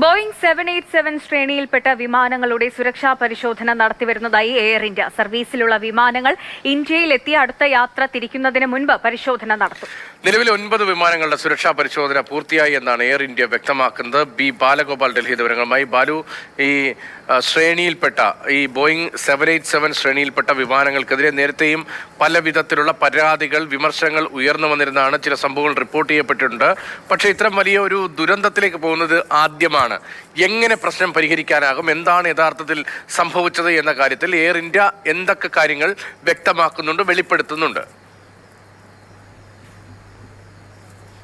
Boeing seven eight seven ശ്രേണിയിൽപ്പെട്ട വിമാനങ്ങളുടെ സുരക്ഷാ പരിശോധന നടത്തിവരുന്നതായി എയർ ഇന്ത്യ സർവീസിലുള്ള വിമാനങ്ങൾ ഇന്ത്യയിൽ എത്തിയ അടുത്ത യാത്ര തിരിക്കുന്നതിന് മുൻപ് പരിശോധന നടത്തും. നിലവിൽ ഒൻപത് വിമാനങ്ങളുടെ സുരക്ഷാ പരിശോധന പൂർത്തിയായി എന്നാണ് എയർ ഇന്ത്യ വ്യക്തമാക്കുന്നത്. ബി ബാലഗോപാൽ ഡൽഹി വിവരങ്ങളുമായി ബാലു. ഈ ശ്രേണിയിൽപ്പെട്ട ഈ ബോയിംഗ് സെവൻ എയ്റ്റ് സെവൻ ശ്രേണിയിൽപ്പെട്ട വിമാനങ്ങൾക്കെതിരെ നേരത്തെയും പല വിധത്തിലുള്ള പരാതികൾ വിമർശനങ്ങൾ ഉയർന്നു വന്നിരുന്നതാണ്. ചില സംഭവങ്ങൾ റിപ്പോർട്ട് ചെയ്യപ്പെട്ടിട്ടുണ്ട്. പക്ഷേ ഇത്തരം വലിയ ഒരു ദുരന്തത്തിലേക്ക് പോകുന്നത് ആദ്യമാണ് എങ്ങനെ പ്രശ്നം പരിഹരിക്കാനാകും? എന്താണ് യഥാർത്ഥത്തിൽ സംഭവിച്ചത് എന്ന കാര്യത്തിൽ എയർ ഇന്ത്യ എന്തൊക്കെ കാര്യങ്ങൾ വ്യക്തമാക്കുന്നുണ്ട് വെളിപ്പെടുത്തുന്നുണ്ട്.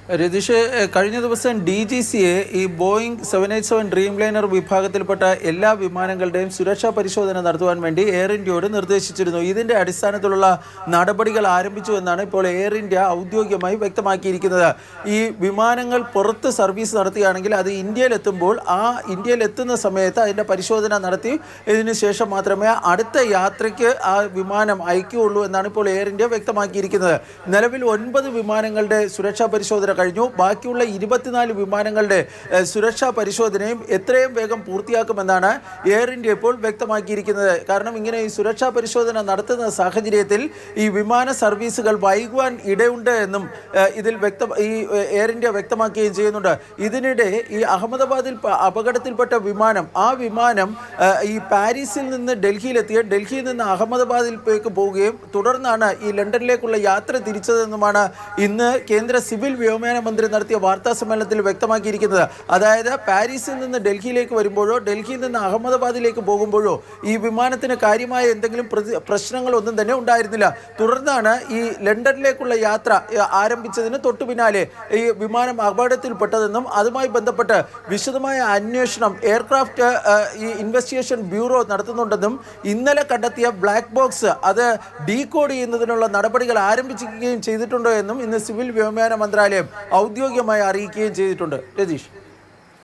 രതീഷ് കഴിഞ്ഞ ദിവസം ഡി ജി സിയെ ഈ Boeing seven eight seven Dreamliner വിഭാഗത്തിൽപ്പെട്ട എല്ലാ വിമാനങ്ങളുടെയും സുരക്ഷാ പരിശോധന നടത്തുവാൻ വേണ്ടി എയർ ഇന്ത്യയോട് നിർദ്ദേശിച്ചിരുന്നു. ഇതിന്റെ അടിസ്ഥാനത്തിലുള്ള നടപടികൾ ആരംഭിച്ചു എന്നാണ് ഇപ്പോൾ എയർ ഇന്ത്യ ഔദ്യോഗികമായി വ്യക്തമാക്കിയിരിക്കുന്നത്. ഈ വിമാനങ്ങൾ പുറത്ത് സർവീസ് നടത്തുകയാണെങ്കിൽ അത് ഇന്ത്യയിലെത്തുമ്പോൾ ആ ഇന്ത്യയിലെത്തുന്ന സമയത്ത് അതിന്റെ പരിശോധന നടത്തി ഇതിന് ശേഷം മാത്രമേ അടുത്ത യാത്രയ്ക്ക് ആ വിമാനം അയക്കുകയുള്ളൂ എന്നാണ് ഇപ്പോൾ എയർ ഇന്ത്യ വ്യക്തമാക്കിയിരിക്കുന്നത്. നിലവിൽ ഒൻപത് വിമാനങ്ങളുടെ സുരക്ഷാ പരിശോധന കഴിഞ്ഞു. ബാക്കിയുള്ള ഇരുപത്തിനാല് വിമാനങ്ങളുടെ സുരക്ഷാ പരിശോധനയും എത്രയും വേഗം പൂർത്തിയാക്കുമെന്നാണ് എയർ ഇന്ത്യ ഇപ്പോൾ വ്യക്തമാക്കിയിരിക്കുന്നത്. കാരണം ഇങ്ങനെ ഈ സുരക്ഷാ പരിശോധന നടത്തുന്ന സാഹചര്യത്തിൽ ഈ വിമാന സർവീസുകൾ വൈകുവാൻ ഇടയുണ്ട് എന്നും ഇതിൽ വ്യക്ത ഈ എയർ ഇന്ത്യ വ്യക്തമാക്കുകയും ചെയ്യുന്നുണ്ട്. ഇതിനിടെ ഈ അഹമ്മദാബാദിൽ അപകടത്തിൽപ്പെട്ട വിമാനം ആ വിമാനം ഈ പാരീസിൽ നിന്ന് ഡൽഹിയിലെത്തിയ ഡൽഹിയിൽ നിന്ന് അഹമ്മദാബാദിലേക്ക് പോവുകയും തുടർന്നാണ് ഈ ലണ്ടനിലേക്കുള്ള യാത്ര തിരിച്ചതെന്നുമാണ് ഇന്ന് കേന്ദ്ര സിവിൽ വ്യോമയാന മന്ത്രി നടത്തിയ വാർത്താ സമ്മേളനത്തിൽ വ്യക്തമാക്കിയിരിക്കുന്നത്. അതായത് പാരീസിൽ നിന്ന് ഡൽഹിയിലേക്ക് വരുമ്പോഴോ ഡൽഹിയിൽ നിന്ന് അഹമ്മദാബാദിലേക്ക് പോകുമ്പോഴോ ഈ വിമാനത്തിന് കാര്യമായ എന്തെങ്കിലും പ്രശ്നങ്ങളൊന്നും തന്നെ ഉണ്ടായിരുന്നില്ല. തുടർന്നാണ് ഈ ലണ്ടനിലേക്കുള്ള യാത്ര ആരംഭിച്ചതിന് തൊട്ടു പിന്നാലെ ഈ വിമാനം അപകടത്തിൽപ്പെട്ടതെന്നും അതുമായി ബന്ധപ്പെട്ട് വിശദമായ അന്വേഷണം എയർക്രാഫ്റ്റ് ഈ ഇൻവെസ്റ്റിഗേഷൻ ബ്യൂറോ നടത്തുന്നുണ്ടെന്നും ഇന്നലെ കണ്ടെത്തിയ ബ്ലാക്ക് ബോക്സ് അത് ഡീകോഡ് ചെയ്യുന്നതിനുള്ള നടപടികൾ ആരംഭിച്ചിരിക്കുകയും ചെയ്തിട്ടുണ്ടോ എന്നും ഇന്ന് സിവിൽ വ്യോമയാന മന്ത്രാലയം ഔദ്യോഗികമായി അറിയിക്കുകയും ചെയ്തിട്ടുണ്ട്. രതീഷ്.